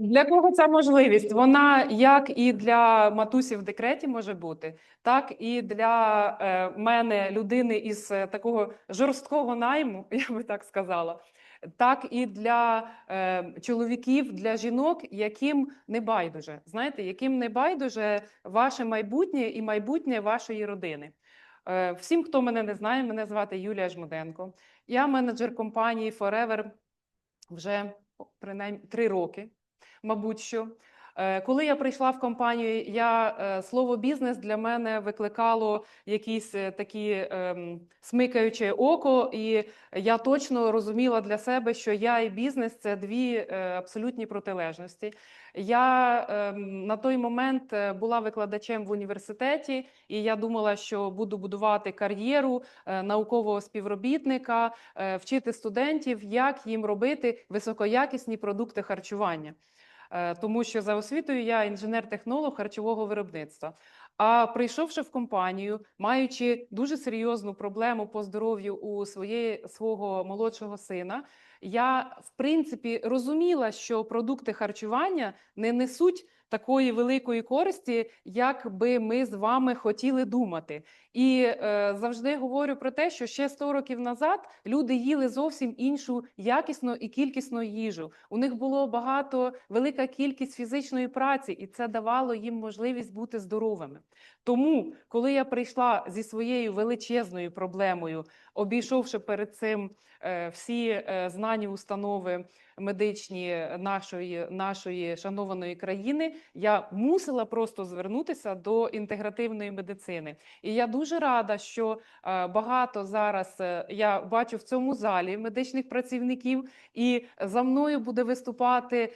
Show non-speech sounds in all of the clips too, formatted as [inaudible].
Для кого ця можливість? Вона як і для матусів в декреті може бути, так і для е, мене, людини із е, такого жорсткого найму, [laughs] я би так сказала, так і для е, чоловіків, для жінок, яким не байдуже, знаєте, яким не байдуже ваше майбутнє і майбутнє вашої родини. Всім, хто мене не знає, мене звати Юлія Жмуденко. Я менеджер компанії Forever вже принаймні три роки мабуть, що. Е, Коли я прийшла в компанію, я е, слово бізнес для мене викликало якісь е, такі ем, смикаюче око, і я точно розуміла для себе, що я і бізнес це дві абсолютні протилежності. Я ем, на той момент була викладачем в університеті, і я думала, що буду будувати кар'єру е, наукового співробітника, е, вчити студентів, як їм робити високоякісні продукти харчування. Е, тому що за освітою я інженер-технолог харчового виробництва. А прийшовши в компанію, маючи дуже серйозну проблему по здоров'ю у своєї свого молодшого сина, я в принципі розуміла, що продукти харчування не несуть такої великої користі, як би ми з вами хотіли думати. І е, завжди говорю про те, що ще 100 років назад люди їли зовсім іншу якісну і кількісну їжу. У них було багато велика кількість фізичної праці, і це давало їм можливість бути здоровими. Тому, коли я прийшла зі своєю величезною проблемою, обійшовши перед цим е, всі е, знані установи медичні нашої, нашої шанованої країни, я мусила просто звернутися до інтегративної медицини. І я дуже рада, що е, багато зараз е, я бачу в цьому залі медичних працівників, і за мною буде виступати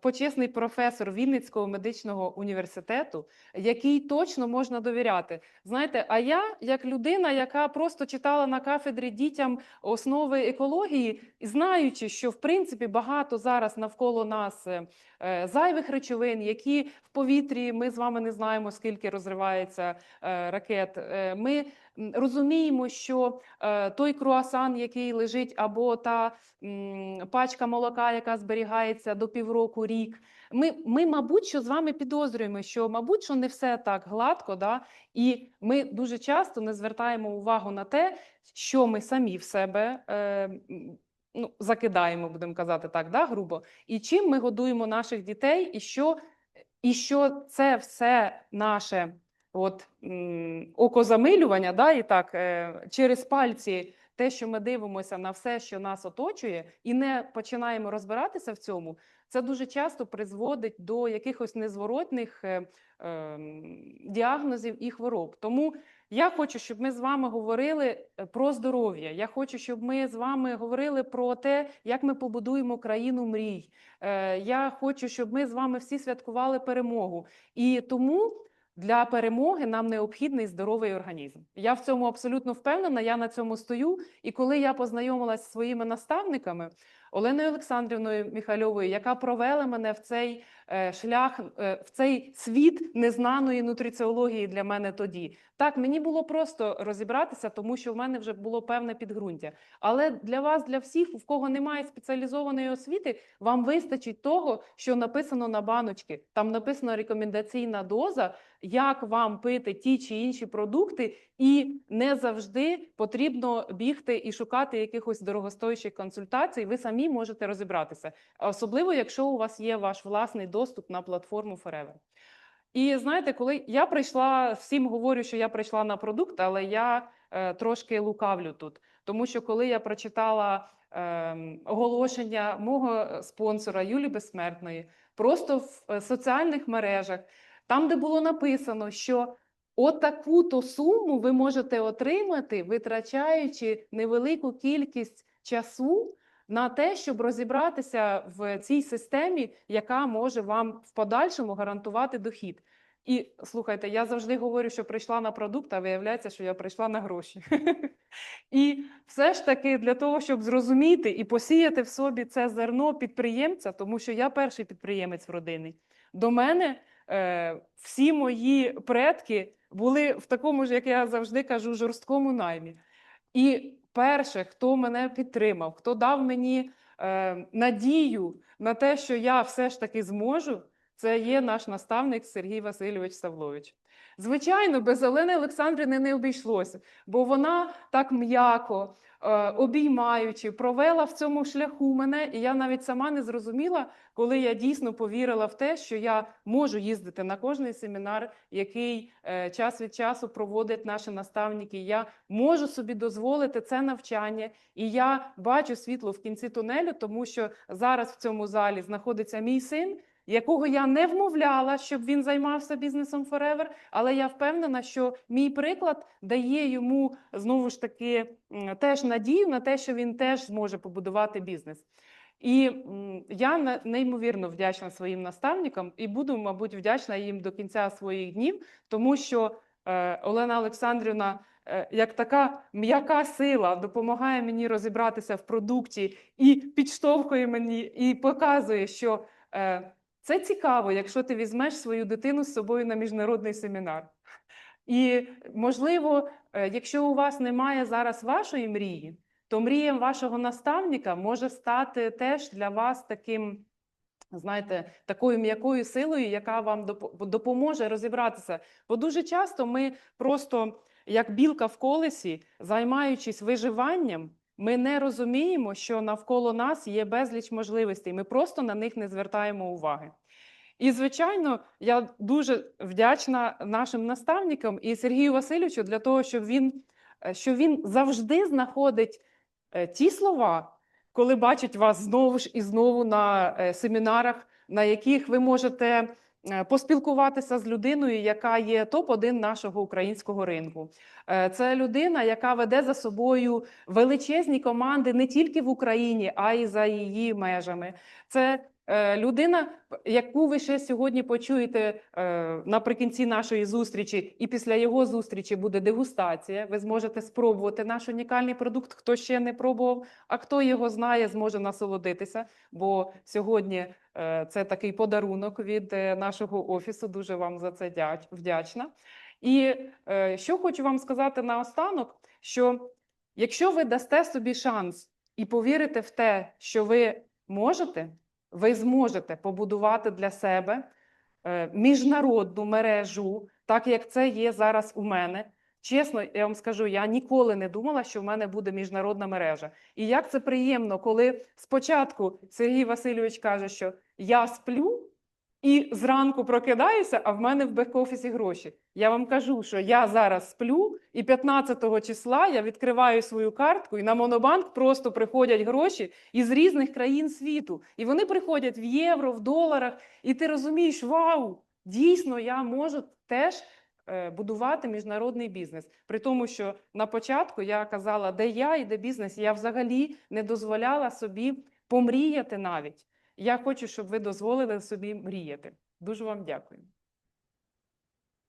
почесний професор Вінницького медичного університету, який точно можна довіряти. Знаєте, а я, як людина, яка просто читала на кафедрі дітям основи екології, знаючи, що в принципі багато зараз навколо нас е, е, зайвих речовин, які в повітрі ми з вами не знаємо, скільки розривається е, ракет. Е, Ми розуміємо, що е, той круасан, який лежить, або та м, пачка молока, яка зберігається до півроку рік. Ми, ми, мабуть, що з вами підозрюємо, що, мабуть, що не все так гладко, да? і ми дуже часто не звертаємо увагу на те, що ми самі в себе е, ну, закидаємо, будемо казати так, да, грубо, і чим ми годуємо наших дітей, і що, і що це все наше от, м, окозамилювання, да, і так, е, через пальці те, що ми дивимося на все, що нас оточує, і не починаємо розбиратися в цьому, це дуже часто призводить до якихось незворотних е, ем, діагнозів і хвороб. Тому я хочу, щоб ми з вами говорили е, про здоров'я. Я хочу, щоб ми з вами говорили про те, як ми побудуємо країну мрій. Е, Я хочу, щоб ми з вами всі святкували перемогу. І тому для перемоги нам необхідний здоровий організм. Я в цьому абсолютно впевнена. Я на цьому стою. І коли я познайомилася зі своїми наставниками, Оленою Олександрівною Міхальовою, яка провела мене в цей шлях, е, в цей світ незнаної нутриціології для мене тоді. Так, мені було просто розібратися, тому що в мене вже було певне підґрунтя. Але для вас, для всіх, в кого немає спеціалізованої освіти, вам вистачить того, що написано на баночці. Там написана рекомендаційна доза, як вам пити ті чи інші продукти, і не завжди потрібно бігти і шукати якихось дорогостоящих консультацій. Ви самі можете розібратися, особливо якщо у вас є ваш власний доступ на платформу Forever. І знаєте, коли я прийшла, всім говорю, що я прийшла на продукт, але я е, трошки лукавлю тут. Тому що коли я прочитала е, оголошення мого спонсора Юлі Безсмертної, просто в е, соціальних мережах, там, де було написано, що отаку-то суму ви можете отримати, витрачаючи невелику кількість часу на те, щоб розібратися в цій системі, яка може вам в подальшому гарантувати дохід. І слухайте, я завжди говорю, що прийшла на продукт, а виявляється, що я прийшла на гроші. [laughs] І все ж таки для того, щоб зрозуміти і посіяти в собі це зерно підприємця, тому що я перший підприємець в родині. До мене е, всі мої предки були в такому ж, як я завжди кажу, жорсткому наймі. І перше, хто мене підтримав, хто дав мені е, надію на те, що я все ж таки зможу, це є наш наставник Сергій Васильович Савлович. Звичайно, без Олени Олександрівни не обійшлося, бо вона так м'яко, обіймаючи, провела в цьому шляху мене, і я навіть сама не зрозуміла, коли я дійсно повірила в те, що я можу їздити на кожний семінар, який е, час від часу проводять наші наставники. Я можу собі дозволити це навчання, і я бачу світло в кінці тунелю, тому що зараз в цьому залі знаходиться мій син. Якого я не вмовляла, щоб він займався бізнесом Forever, але я впевнена, що мій приклад дає йому знову ж таки теж надію на те, що він теж зможе побудувати бізнес. І я неймовірно вдячна своїм наставникам і буду, мабуть, вдячна їм до кінця своїх днів, тому що е, Олена Олександрівна, е, як така м'яка сила, допомагає мені розібратися в продукті і підштовхує мені, і показує, що е, це цікаво, якщо ти візьмеш свою дитину з собою на міжнародний семінар. І, можливо, е, якщо у вас немає зараз вашої мрії, то мрія вашого наставника може стати теж для вас таким, знаєте, такою м'якою силою, яка вам допоможе розібратися. Бо дуже часто ми просто, як білка в колесі, займаючись виживанням, ми не розуміємо, що навколо нас є безліч можливостей. Ми просто на них не звертаємо уваги. І, звичайно, я дуже вдячна нашим наставникам і Сергію Васильовичу для того, що він, е, що він завжди знаходить е, ті слова, коли бачить вас знову ж і знову на е, семінарах, на яких ви можете поспілкуватися з людиною, яка є топ-1 нашого українського ринку. Е, Це людина, яка веде за собою величезні команди не тільки в Україні, а й за її межами. Це е, людина, яку ви ще сьогодні почуєте е, наприкінці нашої зустрічі, і після його зустрічі буде дегустація. Ви зможете спробувати наш унікальний продукт. Хто ще не пробував, а хто його знає, зможе насолодитися. Бо сьогодні е, це такий подарунок від е, нашого офісу. Дуже вам за це вдячна. І е, що хочу вам сказати наостанок, що якщо ви дасте собі шанс і повірите в те, що ви можете, ви зможете побудувати для себе е, міжнародну мережу, так як це є зараз у мене. Чесно, я вам скажу, я ніколи не думала, що в мене буде міжнародна мережа. І як це приємно, коли спочатку Сергій Васильович каже, що я сплю і зранку прокидаюся, а в мене в бек-офісі гроші. Я вам кажу, що я зараз сплю, і 15 числа я відкриваю свою картку, і на Монобанк просто приходять гроші із різних країн світу. І вони приходять в євро, в доларах, і ти розумієш, вау, дійсно, я можу теж будувати міжнародний бізнес. При тому, що на початку я казала, де я і де бізнес, я взагалі не дозволяла собі помріяти навіть. Я хочу, щоб ви дозволили собі мріяти. Дуже вам дякую.